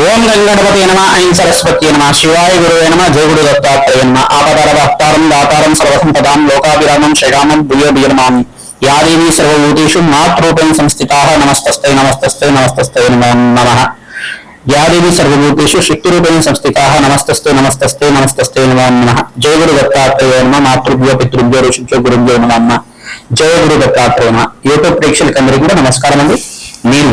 ఓం గంగణపతి నమ ఐం సరస్వతి నమ శివాయ గురువే నమ జయగురు దత్తాత్రేయ నమ ఆపదర భక్తారం దాతారం సర్వసంపదాం లోకాభిరామం శ్రీరామం భూయో భీయమామి యాదేవి సర్వభూతేషు మాతృపేణ సంస్థితా నమస్తస్తై నమస్తస్తై నమస్తస్తై నమో నమ. యాదేవి సర్వభూతేషు శక్తిరూపేణ సంస్థితా నమస్తస్తే నమస్తస్తే నమస్తస్తే నమో నమ. జయ గురు దత్తాత్రేయ నమ మాతృభ్యో పితృభ్యో ఋషిభ్యో గురుభ్యో నమ. జయ గురు దత్తాత్రేయ నమ. యూట్యూబ్ ప్రేక్షకులకు అందరికీ కూడా నమస్కారం అండి నేను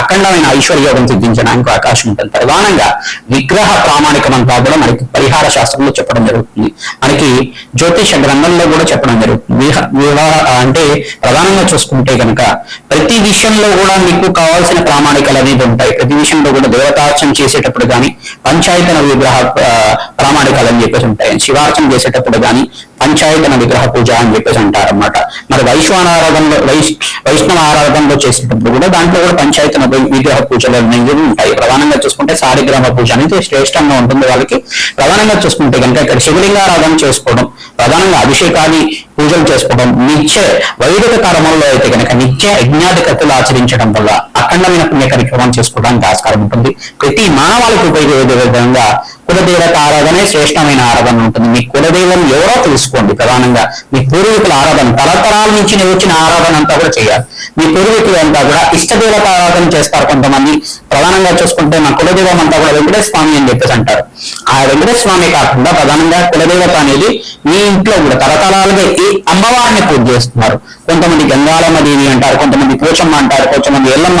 అఖండమైన ఐశ్వర్యోగం సిద్ధించడానికి అవకాశం ఉంటుంది. ప్రధానంగా విగ్రహ ప్రామాణికం అంతా కూడా మనకి పరిహార శాస్త్రంలో చెప్పడం జరుగుతుంది. మనకి జ్యోతిష గ్రంథంలో కూడా చెప్పడం జరుగుతుంది. వివాహ అంటే ప్రధానంగా చూసుకుంటే కనుక ప్రతి విషయంలో కూడా మీకు కావాల్సిన ప్రామాణికలు అనేది ఉంటాయి. ప్రతి విషయంలో కూడా దేవతార్చన చేసేటప్పుడు కానీ పంచాయతన విగ్రహ ప్రామాణికాలు అని చెప్పేసి ఉంటాయి. శివార్చన చేసేటప్పుడు కానీ పంచాయతన విగ్రహ పూజ అని చెప్పేసి అంటారు అనమాట మరి వైశ్వాన ఆరాధనలో వైష్ణవ ఆరాధనలో చేసేటప్పుడు కూడా దాంట్లో కూడా పంచాయతన విగ్రహ పూజలు అనేవి ఉంటాయి ప్రధానంగా చూసుకుంటే సారిగ్రహ పూజ అనేది శ్రేష్టంగా ఉంటుంది వాళ్ళకి. ప్రధానంగా చూసుకుంటే కనుక ఇక్కడ శివలింగారాధన చేసుకోవడం ప్రధానంగా అభిషేకాది పూజలు చేసుకోవడం నిత్య వైదిక కర్మంలో అయితే కనుక నిత్య యజ్ఞాధికతలు ఆచరించడం వల్ల అఖండమైన పుణ్య కార్యక్రమం చేసుకోవడానికి ఆస్కారం ఉంటుంది. ప్రతి మానవాళికి ఉపయోగపడే విధంగా కులదేవత ఆరాధనే శ్రేష్టమైన ఆరాధన ఉంటుంది. మీ కులదేవం ఎవరో తెలుసుకోండి ప్రధానంగా. మీ పూర్వీకుల ఆరాధన తరతరాల నుంచి వచ్చిన ఆరాధన అంతా కూడా చేయాలి. మీ పూర్వీకులు అంతా కూడా ఇష్టదేవత ఆరాధన చేస్తారు కొంతమంది. ప్రధానంగా చూసుకుంటే మా కులదేవం అంతా కూడా వెంకటేశ్వర స్వామి అని చెప్పేసి అంటారు. ఆ వెంకటేశ్వర స్వామి కాకుండా ప్రధానంగా కులదేవత అనేది మీ ఇంట్లో కూడా తరతరాలుగా ఈ అమ్మవారిని పూజ చేస్తున్నారు. కొంతమంది గంగాలమ్మ దేవి అంటారు కొంతమంది పోచమ్మ అంటారు కొంతమంది ఎల్లమ్మ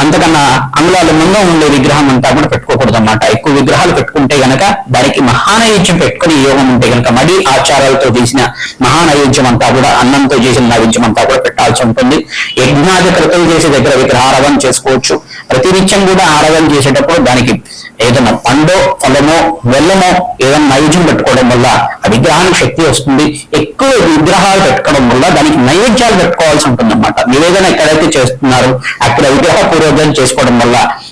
అంతకన్నా అంగుళాలు ముందు ఉండే విగ్రహం అంతా కూడా పెట్టుకోకూడదు అన్నమాట ఎక్కువ విగ్రహాలు పెట్టుకుంటే గనక దానికి మహానైవేద్యం పెట్టుకుని యోగం ఉంటే గనక మడి ఆచారాలతో చేసిన మహానైవేద్యం అంతా కూడా అన్నంతో చేసిన నైవేద్యం అంతా కూడా పెట్టాల్సి ఉంటుంది. యజ్ఞాది కృతులు చేసే దగ్గర విగ్రహారవం చేసుకోవచ్చు. ప్రతినిత్యం కూడా ఆరాధన చేసేటప్పుడు దానికి ఏదైనా పండో ఫలమో బెల్లమో ఏదైనా నైవేద్యం పెట్టుకోవడం వల్ల ఆ విగ్రహానికి శక్తి వస్తుంది. ఎక్కువ విగ్రహాలు పెట్టుకోవడం వల్ల దానికి నైవేద్యాలు పెట్టుకోవాల్సి ఉంటుంది అనమాట నివేదన ఎక్కడైతే చేస్తున్నారో అక్కడ విగ్రహ పూర్వోదయం చేసుకోవడం వల్ల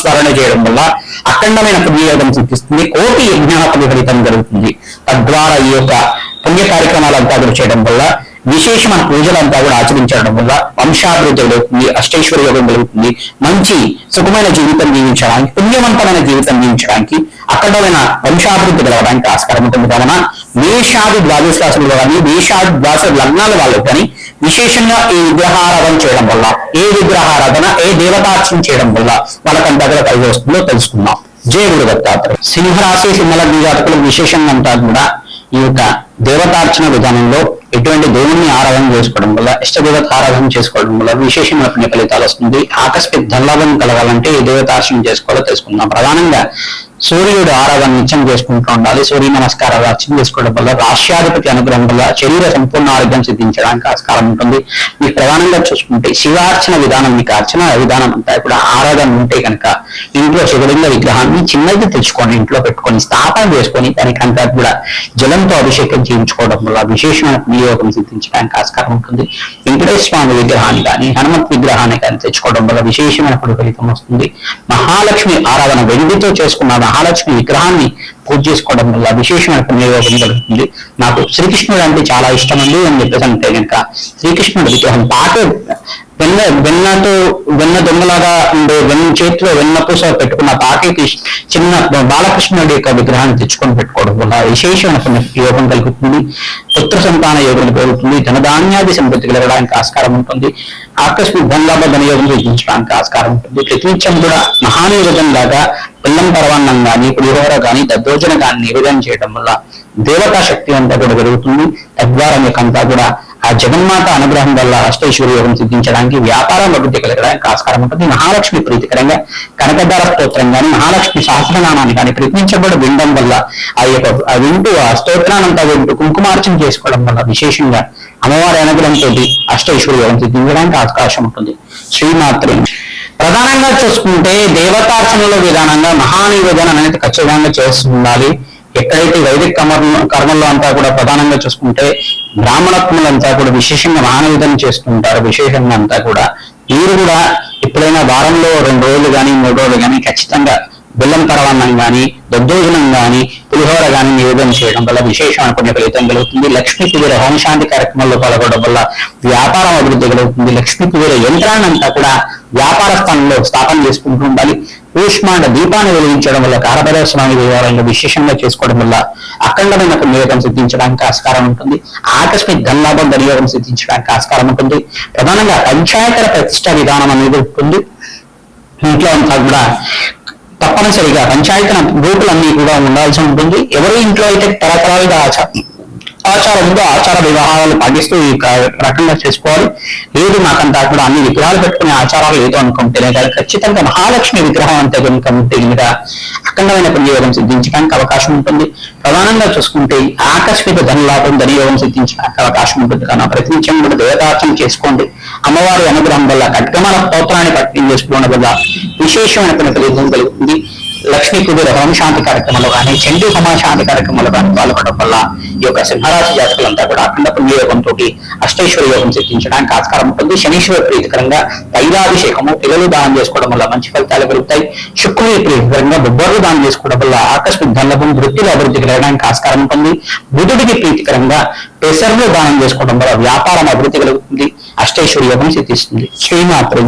స్మరణ చేయడం వల్ల అఖండమైన పుణ్యయోగం చూపిస్తుంది కోటి యజ్ఞాపతి ఫలితం జరుగుతుంది. తద్వారా ఈ యొక్క పుణ్య కార్యక్రమాలంతా కూడా చేయడం వల్ల విశేషమైన పూజలంతా కూడా ఆచరించడం వల్ల వంశాభివృద్ధి కలుగుతుంది అష్టైశ్వర్య యోగం కలుగుతుంది మంచి సుఖమైన జీవితం జీవించడానికి పుణ్యవంతమైన జీవితం జీవించడానికి అఖండమైన వంశాభివృద్ధి కలగడానికి ఆస్కారం ఉంటుంది. కావున మేషాది ద్వాదశ రాశులు కానీ మేషాది ద్వాదశ లగ్నాల వాళ్ళు కానీ విశేషంగా ఈ విగ్రహారాధన చేయడం వల్ల ఏ విగ్రహారాధన ఏ దేవతార్చన చేయడం వల్ల వాళ్ళకంతా కూడా కలిగి వస్తుందో తెలుసుకుందాం. జయ గురు దత్తాత్రేయ. సింహరాశి సింహలగ్న జాతకులు విశేషంగా అంతా కూడా ఈ యొక్క దేవతార్చన విధానంలో ఎటువంటి దేవుణ్ణి ఆరాధన చేసుకోవడం వల్ల ఇష్ట దేవత ఆరాధన చేసుకోవడం వల్ల విశేషమైన పుణ్య ఫలితాలు వస్తుంది. ఆకస్మిక ధనలాభం కలగాలంటే ఈ దేవతార్చన చేసుకోవాలో తెలుసుకుందాం. ప్రధానంగా సూర్యుడు ఆరాధన నిత్యం చేసుకుంటూ ఉండాలి. సూర్య నమస్కారాలు అర్చన చేసుకోవడం వల్ల రాష్ట్రాధిపతి అనుగ్రహం వల్ల శరీర సంపూర్ణ ఆరోగ్యం సిద్ధించడానికి ఆస్కారం ఉంటుంది. మీకు ప్రధానంగా చూసుకుంటే శివార్చన విధానం మీకు అర్చన విధానం అంతా కూడా ఆరాధన ఉంటే కనుక ఇంట్లో శివలింగ విగ్రహాన్ని చిన్నది తెచ్చుకొని ఇంట్లో పెట్టుకొని స్థాపన చేసుకొని దానికి అంతా కూడా జలంతో అభిషేకం చేయించుకోవడం వల్ల విశేషమైన వినియోగం సిద్ధించడానికి ఆస్కారం ఉంటుంది. వెంకటేశ్వర స్వామి విగ్రహాన్ని కానీ హనుమత్ విగ్రహాన్ని కానీ తెచ్చుకోవడం వల్ల విశేషమైన ఫలితం వస్తుంది. మహాలక్ష్మి ఆరాధన వెండితో చేసుకున్న మహాలక్ష్మి విగ్రహాన్ని పూజ చేసుకోవడం వల్ల విశేషమైన పుణ్యయోగం కలుగుతుంది నాకు శ్రీకృష్ణుడు అంటే చాలా ఇష్టం అండి అని చెప్పేసి అంటే కనుక శ్రీకృష్ణుడు విగ్రహం పాటే వెన్న వెన్నతో వెన్న దొంగలాగా ఉండే వెన్న చేతిలో వెన్న పూస పెట్టుకున్న పాటకి చిన్న బాలకృష్ణుడి యొక్క విగ్రహాన్ని తెచ్చుకొని పెట్టుకోవడం వల్ల విశేషమైన యోగం కలుగుతుంది. పుత్ర సంతాన యోగం కలుగుతుంది ధనధాన్యాది సంపత్తి కలగడానికి ఆస్కారం ఉంటుంది. ఆకస్మిక ధనలాభ ధనయోగం చూపించడానికి ఆస్కారం ఉంటుంది. ప్రతినిత్యం కూడా మహానివేదం లాగా పిల్లం పర్వాన్నం కానీ పులిహోర కానీ దద్దోజన కానీ నివేదన చేయడం వల్ల దేవతా శక్తి అంతా కూడా పెరుగుతుంది. తద్వారా మీకంతా కూడా ఆ జగన్మాత అనుగ్రహం వల్ల అష్టైశ్వర్య యోగం సిద్ధించడానికి వ్యాపారం అభివృద్ధి కలగడానికి ఆస్కారం ఉంటుంది. మహాలక్ష్మి ప్రీతికరంగా కనకదార స్తోత్రం కానీ మహాలక్ష్మి సహస్రనామాన్ని కానీ ప్రయత్నించబడి వినడం వల్ల ఆ యొక్క వింటూ ఆ స్తోత్రానంతా వింటూ కుంకుమార్చన చేసుకోవడం వల్ల విశేషంగా అమ్మవారి అనుగ్రహంతో అష్టైశ్వర్య యోగం సిద్ధించడానికి అవకాశం ఉంటుంది. శ్రీమాత్రి ప్రధానంగా చూసుకుంటే దేవతార్చనలో విధానంగా మహానివేదన అనేది ఖచ్చితంగా చేస్తుండాలి ఎక్కడైతే వైదిక కర్మ కర్మల్లో అంతా కూడా ప్రధానంగా చూసుకుంటే బ్రాహ్మణత్ములంతా కూడా విశేషంగా మహానివేదన చేస్తుంటారు విశేషంగా అంతా కూడా మీరు కూడా ఎప్పుడైనా వారంలో రెండు రోజులు కానీ మూడు రోజులు కానీ ఖచ్చితంగా బెల్లం పరవాన్నం గాని దద్దోజనం గాని పులిహోర గాని నివేదన చేయడం వల్ల విశేషమైన పుణ్య ఫలితం కలుగుతుంది. లక్ష్మీ కుబేర హోమశాంతి కార్యక్రమంలో పాల్గొనడం వల్ల వ్యాపారం అభివృద్ధి కలుగుతుంది. లక్ష్మీ కుబేర యంత్రాన్నంతా కూడా వ్యాపార స్థానంలో స్థాపన చేసుకుంటూ ఉండాలి. కూష్మాండ దీపాన్ని వెలిగించడం వల్ల కారభైరవ స్వామి దేవాలయంలో విశేషంగా చేసుకోవడం వల్ల అఖండమైన పుణ్యయోగం సిద్ధించడానికి ఆస్కారం ఉంటుంది. ఆకస్మిక ధనలాభం దర్యోగం సిద్ధించడానికి ఆస్కారం ఉంటుంది. ప్రధానంగా పంచాయతర ప్రతిష్ట విధానం అనేది ఉంటుంది. ఇంట్లో అంతా కూడా తప్పనిసరిగా పంచాయతీ గ్రూపులన్నీ కూడా ఉండాల్సి ఉంటుంది. ఎవరి ఇంట్లో అయితే తరతరాలుగా ఆచారం ఉందో ఆచార వివాహాలు పాటిస్తూ ఈ రకంగా చేసుకోవాలి. లేదు నాకంతా కూడా అన్ని విగ్రహాలు పెట్టుకునే ఆచారాలు ఏదో అనుకుంటేనే కానీ ఖచ్చితంగా మహాలక్ష్మి విగ్రహం అంతే కనుక ఉంటే కనుక అఖండమైన పుణ్యయోగం సిద్ధించడానికి అవకాశం ఉంటుంది. ప్రధానంగా చూసుకుంటే ఆకస్మిక ధనలాభం ధనయోగం సిద్ధించడానికి అవకాశం ఉంటుంది. కానీ ప్రతినిత్యం కూడా దేవతార్చన చేసుకోండి. అమ్మవారి అనుగ్రహం వల్ల కట్కమల స్తోత్రాన్ని పట్టిన చేసుకోవడం వల్ల విశేషమైన ఫలితం కలుగుతుంది. లక్ష్మీ కుబేర హోమ శాంతి కార్యక్రమంలో కానీ చండీ హోమ శాంతి కార్యక్రమంలో కానీ పాల్గొనడం వల్ల ఈ యొక్క సింహరాశి జాతకులంతా కూడా అఖండ పుణ్యయోగంతో అష్టేశ్వర యోగం సిద్ధించడానికి ఆస్కారం ఉంటుంది. శనీశ్వర ప్రీతికరంగా తైలాభిషేకము పిల్లలు దానం చేసుకోవడం వల్ల మంచి ఫలితాలు కలుగుతాయి శుక్రుడి ప్రీతికరంగా బొబ్బర్లు దానం చేసుకోవడం వల్ల ఆకస్మిక ధనలభం వృత్తిలో అభివృద్ధి కలగడానికి ఆస్కారం ఉంటుంది. బుధుడికి ప్రీతికరంగా పెసర్లు దానం చేసుకోవడం వల్ల వ్యాపారం అభివృద్ధి కలుగుతుంది. అష్టేశ్వర యోగం సిద్ధిస్తుంది. శ్రీమాత్రం